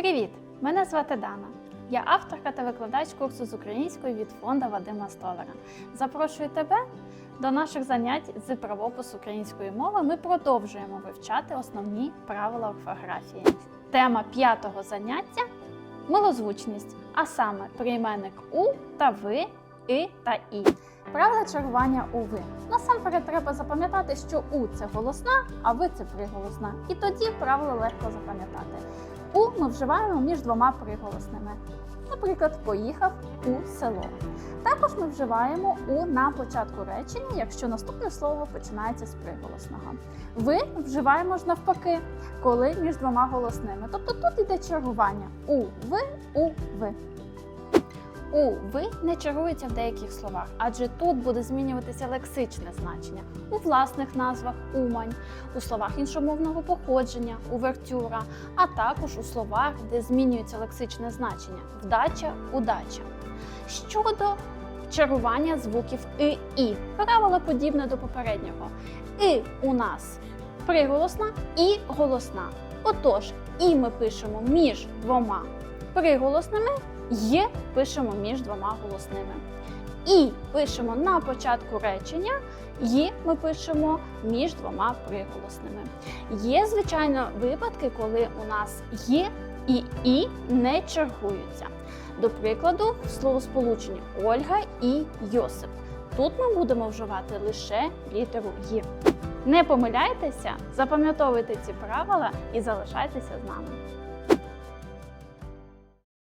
Привіт! Мене звати Дана. Я авторка та викладач курсу з української від фонду Вадима Столара. Запрошую тебе до наших занять з правопису української мови. Ми продовжуємо вивчати основні правила орфографії. Тема п'ятого заняття милозвучність, а саме прийменник у та ви, і та і. Правила чергування у ви. Насамперед треба запам'ятати, що у це голосна, а ви це приголосна. І тоді правило легко запам'ятати. У ми вживаємо між двома приголосними. Наприклад, поїхав у село. Також ми вживаємо у на початку речення, якщо наступне слово починається з приголосного. Ви вживаємо ж навпаки, коли між двома голосними. Тобто тут йде чергування у ви, у ви. У ви не чергується в деяких словах, адже тут буде змінюватися лексичне значення у власних назвах Умань, у словах іншомовного походження, увертюра, а також у словах, де змінюється лексичне значення вдача, удача. Щодо чергування звуків и і, правило подібне до попереднього. І у нас приголосна і голосна. Отож, і ми пишемо між двома приголосними, є пишемо між двома голосними. І пишемо на початку речення, є ми пишемо між двома приголосними. Є, звичайно, випадки, коли у нас є і і не чергуються. До прикладу, в словосполученні Ольга і Йосип. Тут ми будемо вживати лише літеру «ї». Не помиляйтеся, запам'ятовуйте ці правила і залишайтеся з нами.